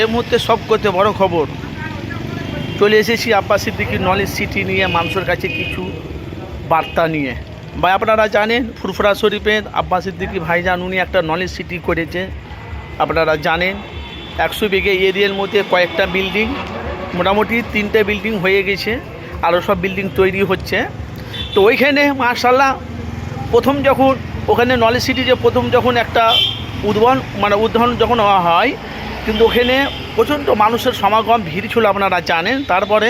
এই মুহূর্তে সব করতে বড় খবর। চলে এসেছি আব্বাস সিদ্দিকির নলেজ সিটি নিয়ে মানুষের কাছে কিছু বার্তা নিয়ে। বা আপনারা জানেন ফুরফুরা শরীফের আব্বাস সিদ্দিকি ভাইজান উনি একটা নলেজ সিটি করেছে। আপনারা জানেন, একশো বিঘে এরিয়ার মধ্যে কয়েকটা বিল্ডিং মোটামুটি তিনটে বিল্ডিং হয়ে গেছে, আরও সব বিল্ডিং তৈরি হচ্ছে। তো ওইখানে মার্শাল্লাহ প্রথম যখন, ওখানে নলেজ সিটি যে প্রথম যখন একটা উদ্বোধন মানে উদ্বোধন যখন হয় কিন্তু ওখানে প্রচণ্ড মানুষের সমাগম, ভিড় ছিল আপনারা জানেন। তারপরে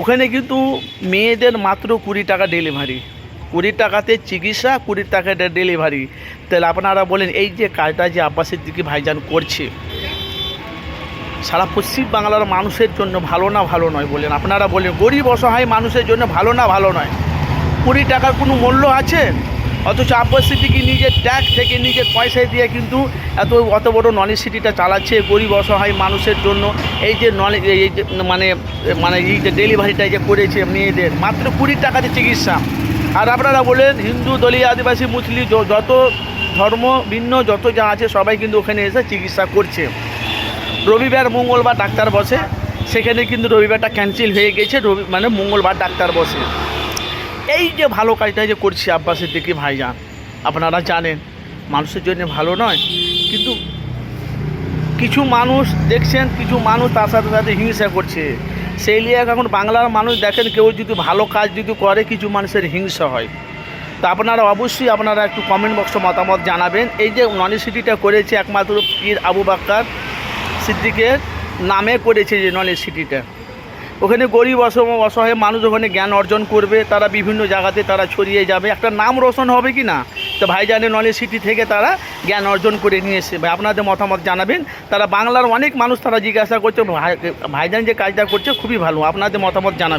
ওখানে কিন্তু মেয়েদের মাত্র কুড়ি টাকা ডেলিভারি কুড়ি টাকাতে চিকিৎসা, কুড়ি টাকাতে ডেলিভারি তাহলে আপনারা বলেন, এই যে কাজটা যে আব্বাসের দিকে ভাইজান করছে, সারা পশ্চিম বাংলার মানুষের জন্য ভালো না ভালো নয় বলেন। আপনারা বলেন, গরিব অসহায় মানুষের জন্য ভালো না ভালো নয়। কুড়ি টাকার কোনো মূল্য আছে? অথচ আব্বাস সিদ্দিকি নিজের ট্যাক্স থেকে নিজের পয়সায় দিয়ে কিন্তু এত, অত বড় নলেজ সিটিটা চালাচ্ছে গরিব, অসহায় মানুষের জন্য। এই যে নলেজ, এই যে মানে মানে এই যে ডেলিভারিটা যে করেছে মেয়েদের, মাত্র কুড়ি টাকাতে চিকিৎসা। আর আপনারা বলেন, হিন্দু, দলীয়, আদিবাসী, মুসলিম যত ধর্ম, ভিন্ন, যত যা আছে, সবাই কিন্তু ওখানে এসে চিকিৎসা করছে। রবিবার, মঙ্গলবার ডাক্তার বসে। সেখানে কিন্তু রবিবারটা ক্যান্সেল হয়ে গেছে, রবি মানে মঙ্গলবার ডাক্তার বসে। এই যে ভালো কাজটা যে করছি আব্বাসের দিকে ভাইজান, আপনারা জানেন, মানুষের জন্য ভালো নয়, কিন্তু কিছু মানুষ দেখছেন, কিছু মানুষ তার সাথে সাথে হিংসা করছে। সেই নিয়ে এখন বাংলার মানুষ দেখেন, কেউ যদি ভালো কাজ যদি করে, কিছু মানুষের হিংসা হয়। তা আপনারা অবশ্যই আপনারা একটু কমেন্ট বক্সে মতামত জানাবেন। এই যে নলেজ-সিটিটা করেছে একমাত্র পীর আবু বাক্কার সিদ্দিকের নামে করেছে যে নলেজ সিটিটা। ওখানে গরিব অসম অসহায় মানুষ ওখানে জ্ঞান অর্জন করবে, তারা বিভিন্ন জায়গাতে তারা ছড়িয়ে যাবে। একটা নাম রোশন হবে কি না? তো ভাইজানের নলেজ সিটি থেকে তারা জ্ঞান অর্জন করে নিয়ে এসে, ভাই, আপনাদের মতামত জানাবেন। তারা বাংলার অনেক মানুষ তারা জিজ্ঞাসা করছে, ভাই- ভাইজান যে কাজটা করছে, খুবই ভালো। আপনাদের মতামত জানাবেন।